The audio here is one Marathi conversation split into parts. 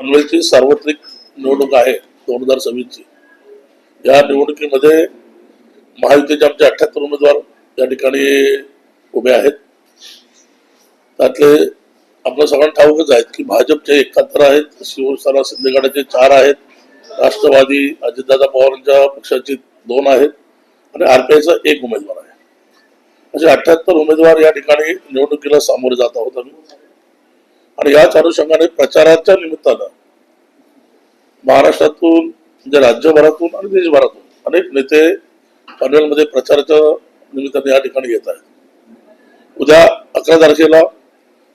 पनवेलची सार्वत्रिक निवडणूक आहे दोन हजार सव्वीसची या निवडणुकीमध्ये महायुतीचे आमचे अठ्याहत्तर उमेदवार या ठिकाणी उभे आहेत. त्यातले आपल्या सगळ्यांना ठाऊकच आहेत की भाजपचे एकाहत्तर आहेत शिवसेना शिंदेगडाचे चार आहेत राष्ट्रवादी अजितदादा पवारांच्या पक्षाचे दोन आहेत आणि आरपीआयचा एक उमेदवार आहे. असे अठ्याहत्तर उमेदवार या ठिकाणी निवडणुकीला सामोरे जात आहोत आम्ही. आणि याच अनुषंगाने प्रचाराच्या निमित्तानं महाराष्ट्रातून म्हणजे राज्यभरातून आणि देशभरातून अनेक नेते पनवेलमध्ये प्रचाराच्या निमित्ताने या ठिकाणी येत आहेत. उद्या अकरा तारखेला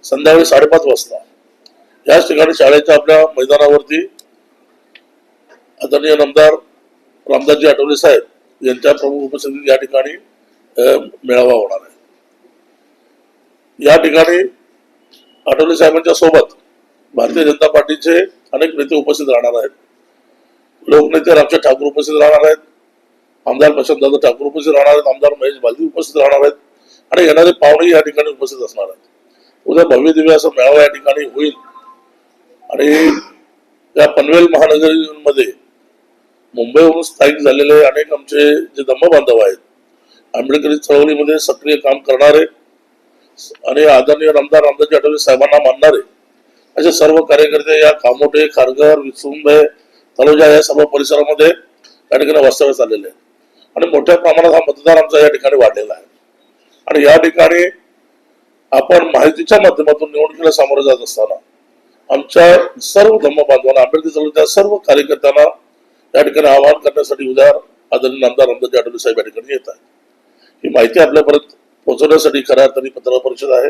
संध्याकाळी साडेपाच वाजता याच ठिकाणी शाळेच्या आपल्या मैदानावरती आदरणीय आमदार रामदासजी आठवले साहेब यांच्या प्रमुख उपस्थितीत या ठिकाणी मेळावा होणार आहे. या ठिकाणी आठवले साहेबांच्या सोबत भारतीय जनता पार्टीचे अनेक नेते उपस्थित राहणार आहेत. लोकनेते आमच्या ठाकूर उपस्थित राहणार आहेत. आमदार प्रशांतदादा ठाकूर उपस्थित राहणार आहेत. आमदार महेश बालदी उपस्थित राहणार आहेत. आणि येणारे पाहुणे या ठिकाणी उपस्थित असणार आहेत. उद्या भव्य दिव्य असा मेळावा या ठिकाणी होईल. आणि या पनवेल महानगरीमध्ये मुंबईवरून स्थायिक झालेले अनेक आमचे जे धम्म बांधव आहेत आंबेडकरी चळवळीमध्ये सक्रिय काम करणारे आणि आदरणीय रामदार रामदासजी आठवले साहेबांना मानणारे असे सर्व कार्यकर्ते या कामोटे खारघर विसुंबे तलोजा या सर्व परिसरामध्ये या ठिकाणी वास्तव्यास आलेले आहे आणि मोठ्या प्रमाणात हा मतदार आमचा या ठिकाणी वाढलेला आहे. आणि या ठिकाणी आपण माहितीच्या माध्यमातून निवडणुकीला सामोरं जात असताना आमच्या सर्व धम्म बांधवांना आंबेडकर चळवळीच्या सर्व कार्यकर्त्यांना या ठिकाणी आवाहन करण्यासाठी उद्या आदरणीय आमदार रामदासजी आठवले साहेब या ठिकाणी येत आहेत. ही माहिती आपल्यापर्यंत पोहोचवण्यासाठी खऱ्या अर्थाने पत्रकार परिषद आहे.